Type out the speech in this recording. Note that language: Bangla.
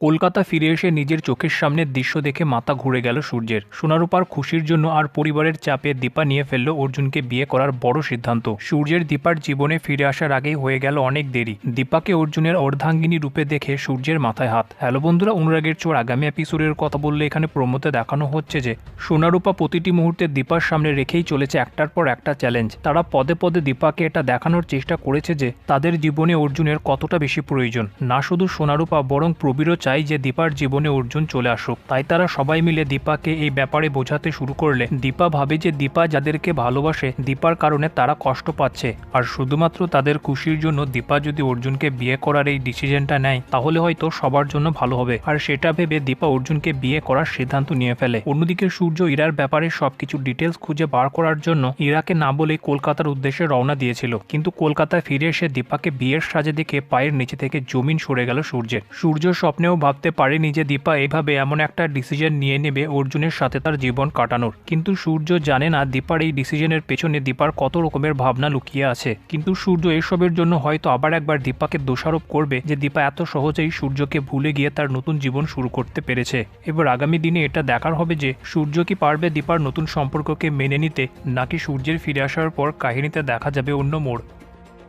কলকাতা ফিরে এসে নিজের চোখের সামনের দৃশ্য দেখে মাথা ঘুরে গেল সূর্যের। সোনারূপার খুশির জন্য আর পরিবারের চাপে দীপা নিয়ে ফেলল অর্জুনকে বিয়ে করার বড় সিদ্ধান্ত। সূর্যের দীপার জীবনে ফিরে আসার আগেই হয়ে গেল অনেক দেরি। দীপাকে অর্জুনের অর্ধাঙ্গিনী রূপে দেখে সূর্যের মাথায় হাত। হ্যালো বন্ধুরা, অনুরাগের চোর আগামী এপিসোডের কথা বললে এখানে প্রমোতে দেখানো হচ্ছে যে, সোনারূপা প্রতিটি মুহূর্তে দীপার সামনে রেখেই চলেছে একটার পর একটা চ্যালেঞ্জ তারা পদে পদে দীপাকে এটা দেখানোর চেষ্টা করেছে যে, তাদের জীবনে অর্জুনের কতটা বেশি প্রয়োজন। না শুধু সোনারূপা, বরং প্রবীরও চাই যে দীপার জীবনে অর্জুন চলে আসুক। তাই তারা সবাই মিলে দীপাকে এই ব্যাপারে বোঝাতে শুরু করলে দীপা ভাবে যে দীপা যাদেরকে ভালোবাসে, দীপার কারণে তারা কষ্ট পাচ্ছে। আর শুধুমাত্র তাদের খুশির জন্য দীপা যদি অর্জুনকে বিয়ে করার এই ডিসিশনটা নেয়, তাহলে হয়তো সবার জন্য ভালো হবে। আর সেটা ভেবে দীপা অর্জুনকে বিয়ে করার সিদ্ধান্ত নিয়ে ফেলে। অন্যদিকে সূর্য ইরার ব্যাপারে সবকিছু ডিটেলস খুঁজে বার করার জন্য ইরাকে না বলে কলকাতার উদ্দেশ্যে রওনা দিয়েছিল। কিন্তু কলকাতায় ফিরে এসে দীপাকে বিয়ের সাজে দেখে পায়ের নিচে থেকে জমিন সরে গেল সূর্যের। সূর্য স্বপ্নেও ভাবতে পারেনি যে দীপা এভাবে এমন একটা ডিসিশন নিয়ে নেবে অর্জুনের সাথে তার জীবন কাটানোর। কিন্তু সূর্য জানে না দীপার এই ডিসিশনের পেছনে দীপার কত রকমের ভাবনা লুকিয়ে আছে। কিন্তু সূর্য এসবের জন্য হয়তো আবার একবার দীপাকে দোষারোপ করবে যে দীপা এত সহজেই সূর্যকে ভুলে গিয়ে তার নতুন জীবন শুরু করতে পেরেছে। এবার আগামী দিনে এটা দেখার হবে যে সূর্য কি পারবে দীপার নতুন সম্পর্ককে মেনে নিতে, নাকি সূর্যের ফিরে আসার পর কাহিনীতে দেখা যাবে অন্য মোড়।